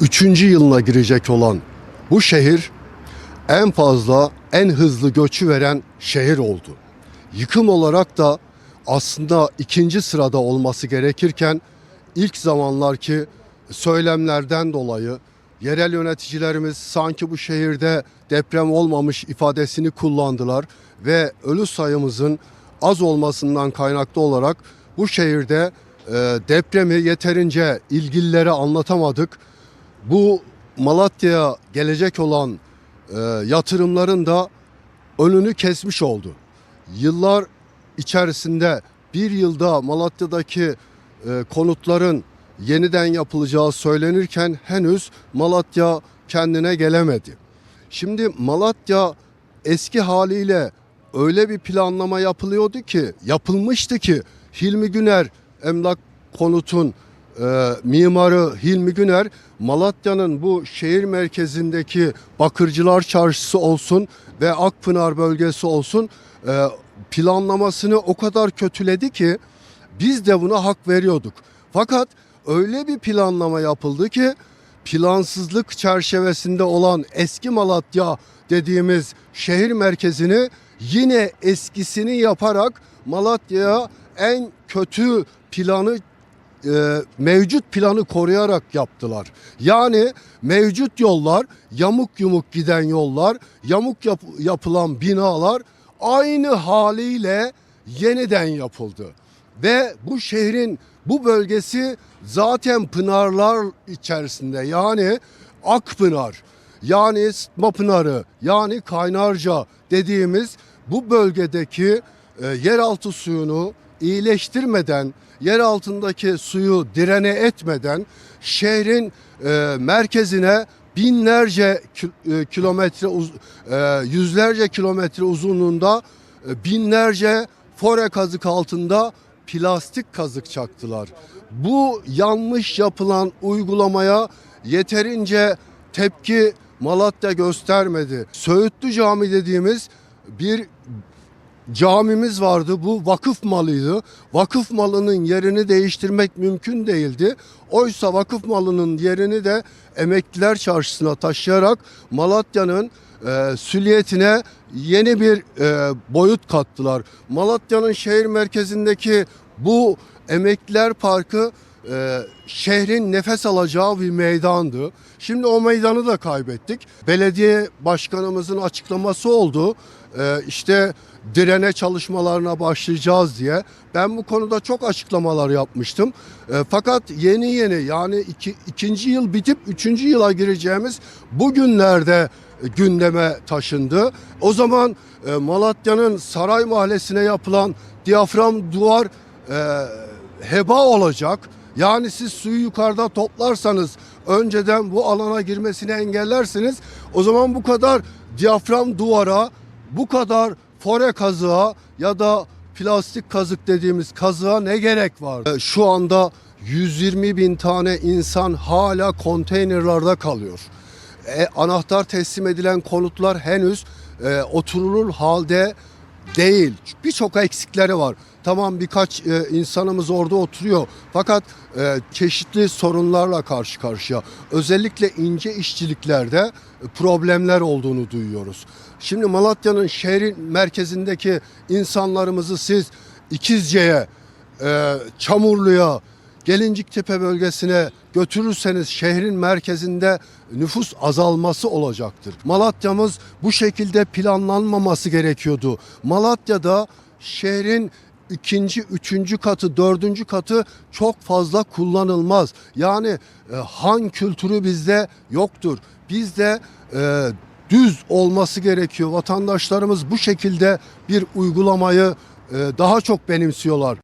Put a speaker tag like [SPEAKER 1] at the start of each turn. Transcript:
[SPEAKER 1] Üçüncü yılına girecek olan bu şehir en fazla, en hızlı göçü veren şehir oldu. Yıkım olarak da aslında ikinci sırada olması gerekirken ilk zamanlarki söylemlerden dolayı yerel yöneticilerimiz sanki bu şehirde deprem olmamış ifadesini kullandılar ve ölü sayımızın az olmasından kaynaklı olarak bu şehirde e, depremi yeterince ilgililere anlatamadık. Bu Malatya'ya gelecek olan e, yatırımların da önünü kesmiş oldu. Yıllar içerisinde bir yılda Malatya'daki e, konutların yeniden yapılacağı söylenirken henüz Malatya kendine gelemedi. Şimdi Malatya eski haliyle öyle bir planlama yapılıyordu ki, yapılmıştı ki Hilmi Güner Emlak Konut'un e, mimarı Hilmi Güner Malatya'nın bu şehir merkezindeki Bakırcılar Çarşısı olsun ve Akpınar bölgesi olsun e, planlamasını o kadar kötüledi ki biz de buna hak veriyorduk. Fakat öyle bir planlama yapıldı ki plansızlık çerçevesinde olan eski Malatya dediğimiz şehir merkezini yine eskisini yaparak Malatya'ya en kötü planı e, mevcut planı koruyarak yaptılar. Yani mevcut yollar, yamuk yumuk giden yollar, yamuk yap- yapılan binalar aynı haliyle yeniden yapıldı. Ve bu şehrin bu bölgesi zaten pınarlar içerisinde yani Akpınar yani Sıtma Pınarı yani Kaynarca dediğimiz bu bölgedeki e, yeraltı suyunu iyileştirmeden, yer altındaki suyu direne etmeden şehrin e, merkezine binlerce e, kilometre, e, yüzlerce kilometre uzunluğunda e, binlerce fore kazık altında plastik kazık çaktılar. Bu yanlış yapılan uygulamaya yeterince tepki Malatya göstermedi. Söğütlü Cami dediğimiz bir camimiz vardı. Bu vakıf malıydı. Vakıf malının yerini değiştirmek mümkün değildi. Oysa vakıf malının yerini de emekliler çarşısına taşıyarak Malatya'nın e, süliyetine yeni bir e, boyut kattılar. Malatya'nın şehir merkezindeki bu emekliler parkı e, şehrin nefes alacağı bir meydandı. Şimdi o meydanı da kaybettik. Belediye başkanımızın açıklaması oldu. E, işte direne çalışmalarına başlayacağız diye. Ben bu konuda çok açıklamalar yapmıştım. E, fakat yeni yeni yani iki, ikinci yıl bitip üçüncü yıla gireceğimiz bugünlerde gündeme taşındı. O zaman e, Malatya'nın Saray Mahallesi'ne yapılan diyafram duvar e, heba olacak. Yani siz suyu yukarıda toplarsanız önceden bu alana girmesini engellersiniz. O zaman bu kadar diyafram duvara, bu kadar fore kazığa ya da plastik kazık dediğimiz kazığa ne gerek var? E, Şu anda 120 bin tane insan hala konteynerlarda kalıyor. E, anahtar teslim edilen konutlar henüz e, oturulur halde değil. Birçok eksikleri var. Tamam birkaç e, insanımız orada oturuyor. Fakat e, çeşitli sorunlarla karşı karşıya. Özellikle ince işçiliklerde e, problemler olduğunu duyuyoruz. Şimdi Malatya'nın şehrin merkezindeki insanlarımızı siz İkizce'ye, e, Çamurlu'ya, Gelinciktepe bölgesine götürürseniz şehrin merkezinde nüfus azalması olacaktır. Malatya'mız bu şekilde planlanmaması gerekiyordu. Malatya'da şehrin ikinci, üçüncü katı, dördüncü katı çok fazla kullanılmaz. Yani e, han kültürü bizde yoktur. Bizde e, düz olması gerekiyor. Vatandaşlarımız bu şekilde bir uygulamayı e, daha çok benimsiyorlar.